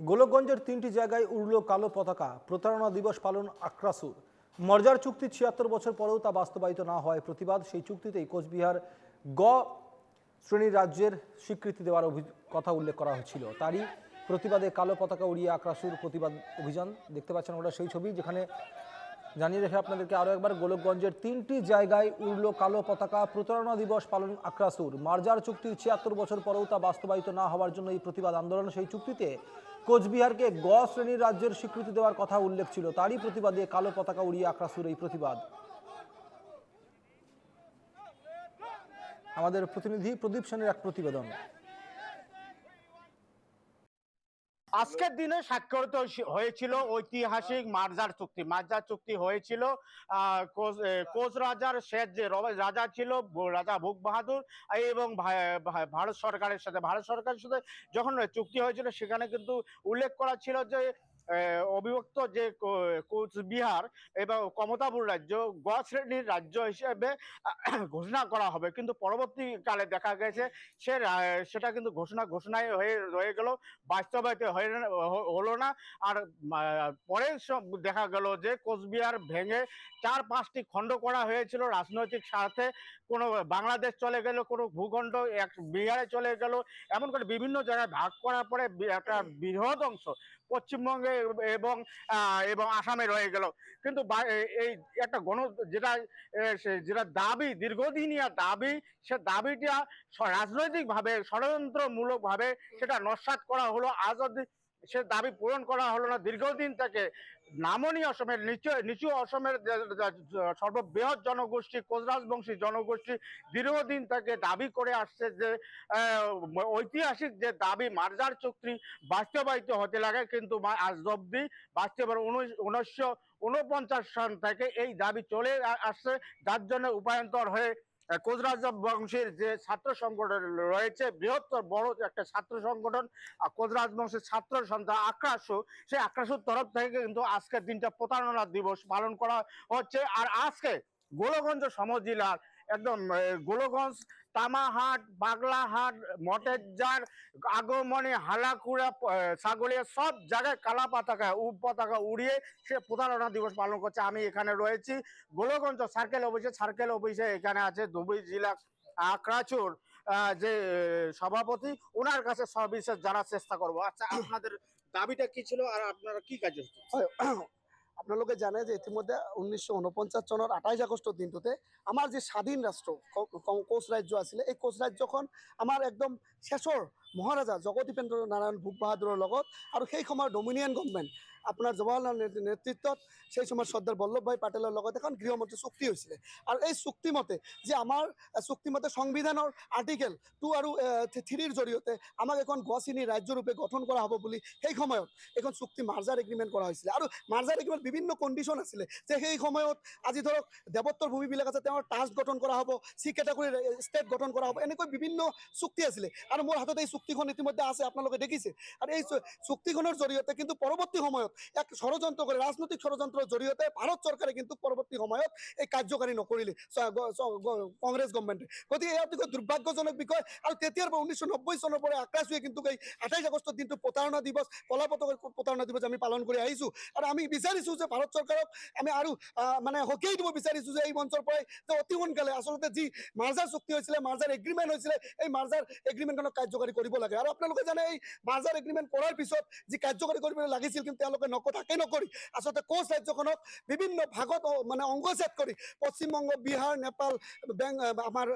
গোলকগঞ্জের তিনটি জায়গায় উড়ল কালো পতাকা। প্রতারণা দিবস পালন আক্রাসুর। মর্জার চুক্তি ছিয়াত্তর বছর পরেও তা বাস্তবায়িত না হয় প্রতিবাদ। সেই চুক্তিতেই কোচবিহার গ শ্রেণির রাজ্যের স্বীকৃতি দেওয়ার কথা উল্লেখ করা হয়েছিল। তারই প্রতিবাদে কালো পতাকা উড়িয়ে আক্রাসুর প্রতিবাদ অভিযান। দেখতে পাচ্ছেন আমরা সেই ছবি যেখানে জানিয়ে রেখে আপনাদেরকে আরও একবার গোলকগঞ্জের তিনটি জায়গায় উড়ল কালো পতাকা। প্রতারণা দিবস পালন আক্রাসুর। মার্জার চুক্তির ছিয়াত্তর বছর পরেও তা বাস্তবায়িত না হওয়ার জন্য এই প্রতিবাদ আন্দোলন। সেই চুক্তিতে কোচবিহারকে গ শ্রেণির রাজ্যের স্বীকৃতি দেওয়ার কথা উল্লেখ ছিল। তারই প্রতিবাদে কালো পতাকা উড়িয়ে আক্রাসুর এই প্রতিবাদ। আমাদের প্রতিনিধি প্রদীপ সেনের এক প্রতিবেদন। আজকের দিনে স্বাক্ষরিত হয়েছিল ঐতিহাসিক মার্জার চুক্তি। মার্জার চুক্তি হয়েছিল কোচ- রাজার শেষ যে রাজা ছিল রাজা ভূপ বাহাদুর, এবং ভারত সরকারের সাথে। ভারত সরকারের সাথে যখন চুক্তি হয়েছিল, সেখানে কিন্তু উল্লেখ করা ছিল যে অবিভক্ত যে কোচবিহার এবং কমতাপুর রাজ্য গ শ্রেণির রাজ্য হিসেবে ঘোষণা করা হবে। কিন্তু পরবর্তীকালে দেখা গেছে, সে সেটা কিন্তু ঘোষণা ঘোষণায় হয়ে, রয়ে গেল, বাস্তবায়িত হয়ে হলো না। আর পরে দেখা গেল যে, কোচবিহার ভেঙে চার পাঁচটি খণ্ড করা হয়েছিল রাজনৈতিক স্বার্থে। কোনো বাংলাদেশ চলে গেল, কোনো ভূখণ্ড এক বিহারে চলে গেল। এমন করে বিভিন্ন জায়গায় ভাগ করার পরে একটা বৃহৎ অংশ পশ্চিমবঙ্গে এবং এবং আসামে রয়ে গেল। কিন্তু এই একটা গণ, যেটা যেটা দাবি, দীর্ঘদিনিয়া দাবি, সে দাবিটা রাজনৈতিকভাবে, ষড়যন্ত্রমূলকভাবে সেটা নস্বাত করা হলো। আজ অব্দি সে দাবি পূরণ করা হলো না। দীর্ঘদিন থেকে নামনি অসমের, নিচু নিচু অসমের সর্ববৃহৎ জনগোষ্ঠী, কোচরাজবংশী জনগোষ্ঠী দীর্ঘদিন থেকে দাবি করে আসছে যে ঐতিহাসিক যে দাবি, মার্জার চুক্তি বাস্তবায়িত হতে লাগে। কিন্তু আজ অব্দি বাস্তবের উনিশশো উনপঞ্চাশ সন থেকে এই দাবি চলে আসছে। যার জন্য উপায়ন্তর হয়ে কোচরাজ বংশের যে ছাত্র সংগঠন রয়েছে, বৃহত্তর বড় একটা ছাত্র সংগঠন কোচরাজ বংশের ছাত্র সন্ধ্যা আক্রাসু সেই আক্রাসুর তরফ থেকে কিন্তু আজকের দিনটা প্রতারণা দিবস পালন করা হচ্ছে। আর আজকে গোলগঞ্জ সমজেলার একদম গোলগঞ্জ তামাহাট বাগলাহাট মটেরজার আগমনে হালাকুড়া আহ, সাগলিয়া সব জায়গায় কালা পতাকা উপ পতাকা উড়িয়ে সে প্রতারণা দিবস পালন করছে। আমি এখানে রয়েছি। গোলগঞ্জ সার্কেল অফিসে সার্কেল অফিসে এখানে আছে ধুবড়ী জেলা আক্রাচুর যে সভাপতি। ওনার কাছে সবিশেষ জানার চেষ্টা করব। আচ্ছা আপনাদের দাবিটা কি ছিল আর আপনারা কি কাজ আপোনালোকে জানে যে ইতিমধ্যে উনৈছশ ঊনপঞ্চাছ চনৰ আঠাইছ আগষ্টৰ দিনটোতে আমাৰ যি স্বাধীন ৰাষ্ট্ৰ কোচ ৰাজ্য আছিলে এই কোচ ৰাজ্যখন আমাৰ একদম শেষৰ মহাৰাজা জগদীপেন্দ্ৰ নাৰায়ণ ভূপ বাহাদুৰৰ লগত আৰু সেই সময়ৰ ডমিনিয়ন গভৰ্ণমেণ্ট আপোনাৰ জৱাহৰলাল নেহৰুৰ নেতৃত্বত সেই সময়ত চৰ্দাৰ বল্লভভাই পেটেলৰ লগত এখন গৃহমন্ত্ৰী চুক্তি হৈছিলে আৰু এই চুক্তিমতে যে আমাৰ চুক্তিমতে সংবিধানৰ আৰ্টিকেল টু আৰু থ্ৰীৰ জৰিয়তে আমাক এখন গছিনী ৰাজ্যৰূপে গঠন কৰা হ'ব বুলি সেই সময়ত এখন চুক্তি মাৰ্জাৰ এগ্ৰিমেণ্ট কৰা হৈছিলে। আৰু মাৰ্জাৰ এগ্ৰিমেণ্ট বিভিন্ন কণ্ডিশ্যন আছিলে যে সেই সময়ত আজি ধৰক দেৱত্বৰ ভূমিবিলাক আছে, তেওঁৰ টাস্ক গঠন কৰা হ'ব চি কেটাগৰী ষ্টেট গঠন কৰা হ'ব, এনেকৈ বিভিন্ন চুক্তি আছিলে। আৰু মোৰ হাতত এই চুক্তিখন ইতিমধ্যে আছে, আপোনালোকে দেখিছে। আৰু এই চুক্তিখনৰ জৰিয়তে কিন্তু পৰৱৰ্তী সময়ত এক ষড়যন্ত্ৰ কৰি ৰাজনৈতিক ষড়যন্ত্ৰৰ জৰিয়তে ভাৰত চৰকাৰে কিন্তু পৰৱৰ্তী সময়ত এই কাৰ্যকাৰী নকৰিলে, চ- গ- চ- গ- কংগ্ৰেছ গতিকে এই অতিকৈ বিষয়, আৰু তেতিয়াৰ পৰা ঊনৈছশ নব্বৈ চনৰ পৰা কিন্তু এই আঠাইছ আগষ্টৰ দিনটো প্ৰতাৰণা দিৱস, কলা প্ৰতাৰণা দিৱস আমি পালন কৰি আহিছোঁ। আৰু আমি বিচাৰিছোঁ যে ভাৰত চৰকাৰক আমি আৰু মানে সকীয়াই দিব বিচাৰিছোঁ যে এই মঞ্চৰ পৰাই যে অতি সোনকালে, আচলতে যি মাৰ্জাৰ চুক্তি হৈছিলে, মাৰ্জাৰ এগ্ৰিমেণ্ট হৈছিলে, এই মাৰ্জাৰ এগ্ৰিমেণ্টখনক কাৰ্যকাৰী কৰিব লাগে। আৰু আপোনালোকে জানে, এই মাৰ্জাৰ এগ্ৰিমেণ্ট কৰাৰ পিছত যি কাৰ্যকাৰী কৰিব লাগিছিল কিন্তু তেওঁলোকে নক তাকে নকৰি? আচলতে কোচ ৰাজ্যখনক বিভিন্ন ভাগত মানে অংগচ্ছেদ কৰি, পশ্চিমবংগ, বিহাৰ, নেপাল, বেং আমাৰ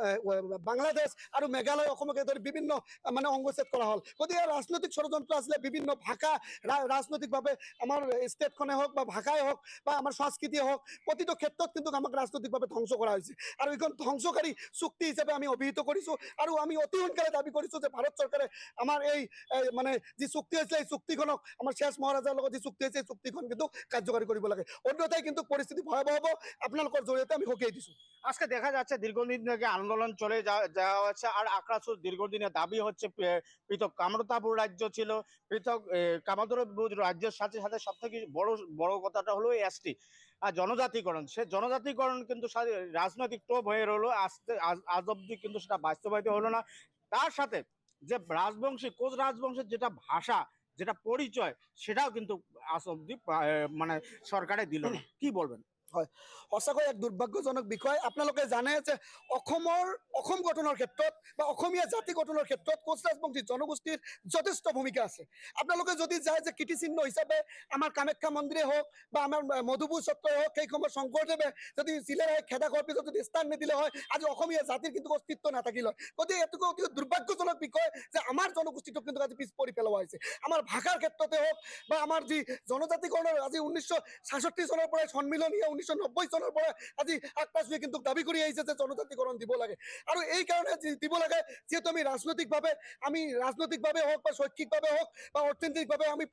বাংলাদেশ আৰু মেঘালয় অসমকে ধৰি বিভিন্ন মানে অংগচ্ছেদ কৰা হ'ল। গতিকে ৰাজনৈতিক ষড়যন্ত্ৰ আছিলে বিভিন্ন ভাষা ৰাজনৈতিকভাৱে আমাৰ ষ্টেটখনে হওক বা ভাষাই হওক বা আমাৰ সংস্কৃতিয়ে হওক, প্ৰতিটো ক্ষেত্ৰত কিন্তু আমাক ৰাজনৈতিকভাৱে ধ্বংস কৰা হৈছে। আৰু এইখন ধ্বংসকাৰী চুক্তি হিচাপে আমি অভিহিত কৰিছোঁ আৰু আমি অতি সোনকালে দাবি কৰিছোঁ যে ভাৰত চৰকাৰে আমাৰ এই মানে যি চুক্তি হৈছিলে, এই চুক্তিখনক আমাৰ শেষ মহাৰাজাৰ লগত যি চুক্তি হৈছে এই চুক্তিখন কিন্তু কাৰ্যকাৰী কৰিব লাগে। অন্যথাই কিন্তু পরিস্থিতি ভয়াবহ হ'ব। আপোনালোকৰ জৰিয়তে আমি সকীয়াই দিছোঁ। আজকে দেখা যাচ্ছে দীর্ঘদিন থেকে আন্দোলন চলে যাওয়া হচ্ছে আর আক্রাসুর দীর্ঘদিনের দাবি হচ্ছে পৃথক কামরতাপুর রাজ্য ছিল। পৃথক কামতাপুর রাজ্যের সাথে সাথে সব থেকে বড় বড় কথাটা হলো এসটি আর জনজাতিকরণ। সে জনজাতিকরণ কিন্তু রাজনৈতিক টোপ হয়ে রইল। আস্তে, আজ অব্দি কিন্তু সেটা বাস্তবায়িত হলো না। তার সাথে যে রাজবংশী, কোচ রাজবংশের যেটা ভাষা যেটা পরিচয় সেটাও কিন্তু আস অব্দি মানে সরকারে দিল না। কি বলবেন? সঁচাকৈ এক দুৰ্ভাগ্যজনক বিষয়। আপোনালোকে জানে যে অসমৰ, অসম বা জাতি গঠনৰ ক্ষেত্ৰত কোচ ৰাজবংশী জনগোষ্ঠীৰ যথেষ্ট ভূমিকা আছে। আপোনালোকে যদি যায় যে কীৰ্তিচিহ্ন হিচাপে আমাৰ কামাখ্যা মন্দিৰে হওক বা আমাৰ মধুপুৰ চত্ৰই হওক, সেই সময়ত শংকৰদেৱে যদি চিলেৰে খেদা খোৱাৰ পিছত যদি স্থান নিদিলে হয়, আজি অসমীয়া জাতিৰ কিন্তু অস্তিত্ব নাথাকিল হয়। গতিকে এইটো অতি দুৰ্ভাগ্যজনক বিষয় যে আমাৰ জনগোষ্ঠীটোক কিন্তু আজি পিছ পৰি পেলোৱা হৈছে। আমাৰ ভাষাৰ ক্ষেত্ৰতে হওক বা আমাৰ যি জনজাতিকৰণৰ আজি ঊনৈছশ সাতষষ্ঠি চনৰ পৰাই সন্মিলনীয় ঊনৈছশ নব্বৈ চনৰ পৰা আজি আক্ৰাসুৱে কিন্তু দাবি কৰি আহিছে যে জনজাতিকৰণ দিব লাগে। আৰু এই কাৰণে দিব লাগে, যিহেতু আমি ৰাজনৈতিকভাৱে আমি ৰাজনৈতিকভাৱে হওক বা শৈক্ষিকভাৱে হওক বা অৰ্থনৈতিকভাৱে আমি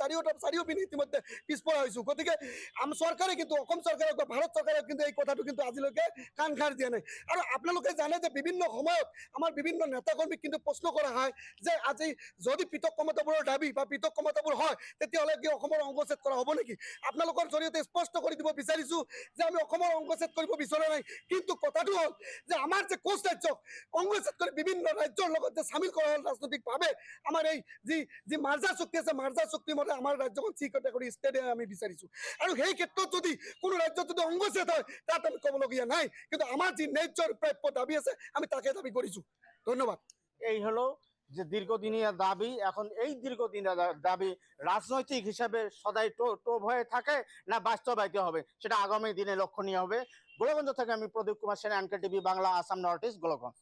চাৰিওটা চাৰিওপিনে ইতিমধ্যে পিছপৰা হৈছোঁ। গতিকে আম চৰকাৰে কিন্তু, অসম বা ভাৰত চৰকাৰে কিন্তু এই কথাটো কিন্তু আজিলৈকে কাণ খাৰ দিয়া নাই। আৰু আপোনালোকে জানে যে বিভিন্ন সময়ত আমাৰ বিভিন্ন নেতাকৰ্মীক কিন্তু প্ৰশ্ন কৰা হয় যে আজি যদি পৃথক ক্ষমতাবোৰৰ দাবি বা পৃথক ক্ষমতাবোৰ হয়, তেতিয়াহ'লে কি অসমৰ অংগচ্ছেদ কৰা হ'ব নেকি? আপোনালোকৰ জৰিয়তে স্পষ্ট কৰি দিব বিচাৰিছোঁ যে আমি অসমৰ অংগচ্ছেদ কৰিব বিচৰা নাই, কিন্তু কথাটো হ'ল যে আমাৰ যে কোচ ৰাজ্যক অংগচ্ছেদ কৰি বিভিন্ন ৰাজ্যৰ লগত যে চামিল কৰা হ'ল ৰাজনৈতিকভাৱে, আমাৰ এই যি যি মাৰ্জাৰ চুক্তি আছে মাৰ্জাৰ চুক্তি মতে আমাৰ ৰাজ্যখন চি কেটেগৰী ষ্টেটে আমি বিচাৰিছোঁ। আৰু সেই ক্ষেত্ৰত যদি কোনো ৰাজ্যত যদি অংগচ্ছেদ হয়, তাত আমি ক'বলগীয়া নাই। কিন্তু আমাৰ যি ন্যায্যৰ প্ৰাপ্য দাবি আছে, আমি তাকে দাবি কৰিছোঁ। ধন্যবাদ। এই হলো যে দীর্ঘদিনের দাবি, এখন এই দীর্ঘদিনের দাবি রাজনৈতিক হিসাবে সদাই টোপ হয়ে থাকে না বাস্তবায়িত হবে? সেটা আগামী দিনে লক্ষণীয় হবে। গোলগঞ্জ থেকে আমি Pradip Kumar Sen NK TV Bangla, Assam north east Golokganj